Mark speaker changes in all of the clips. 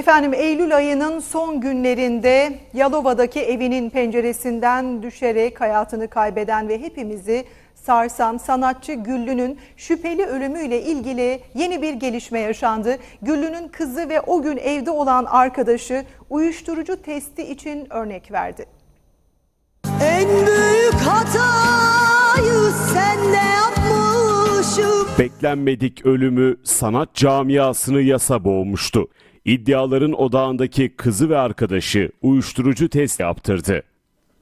Speaker 1: Efendim Eylül ayının son günlerinde Yalova'daki evinin penceresinden düşerek hayatını kaybeden ve hepimizi sarsan sanatçı Güllü'nün şüpheli ölümüyle ilgili yeni bir gelişme yaşandı. Güllü'nün kızı ve o gün evde olan arkadaşı uyuşturucu testi için örnek verdi.
Speaker 2: En büyük hatayı senle yapmışım
Speaker 3: Beklenmedik ölümü sanat camiasını yasa boğmuştu. İddiaların odağındaki kızı ve arkadaşı uyuşturucu test yaptırdı.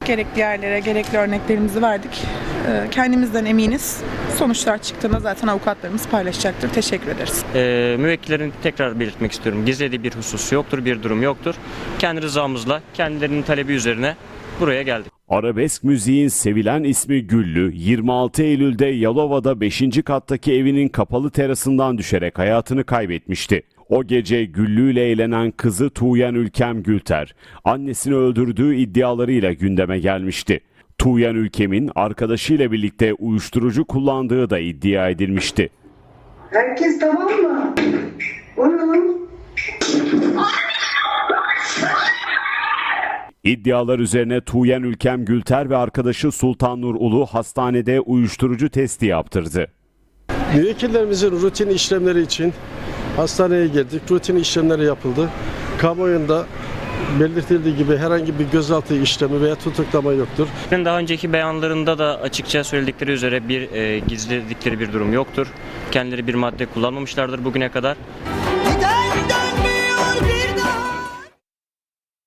Speaker 4: Gerekli yerlere gerekli örneklerimizi verdik. Ee, Kendimizden eminiz. Sonuçlar çıktığında zaten avukatlarımız paylaşacaktır. Teşekkür ederiz.
Speaker 5: Ee, müvekkillerin tekrar belirtmek istiyorum. Gizlediği bir husus yoktur, bir durum yoktur. Kendi rızamızla, kendilerinin talebi üzerine buraya geldik.
Speaker 3: Arabesk müziğin sevilen ismi Güllü, 26 Eylül'de Yalova'da 5. kattaki evinin kapalı terasından düşerek hayatını kaybetmişti. O gece Güllü ile eğlenen kızı Tuğyan Ülkem Gülter, annesini öldürdüğü iddialarıyla gündeme gelmişti. Tuğyan Ülkem'in arkadaşıyla birlikte uyuşturucu kullandığı da iddia edilmişti.
Speaker 6: Herkes tamam mı? O
Speaker 3: İddialar üzerine Tuğyan Ülkem Gülter ve arkadaşı Sultan Nur Ulu hastanede uyuşturucu testi yaptırdı.
Speaker 7: Müvekkillerimizin rutin işlemleri için hastaneye girdik. Rutin işlemleri yapıldı. Kamuoyunda belirtildiği gibi herhangi bir gözaltı işlemi veya tutuklama yoktur.
Speaker 5: Daha önceki beyanlarında da açıkça söyledikleri üzere bir e, gizledikleri bir durum yoktur. Kendileri bir madde kullanmamışlardır bugüne kadar.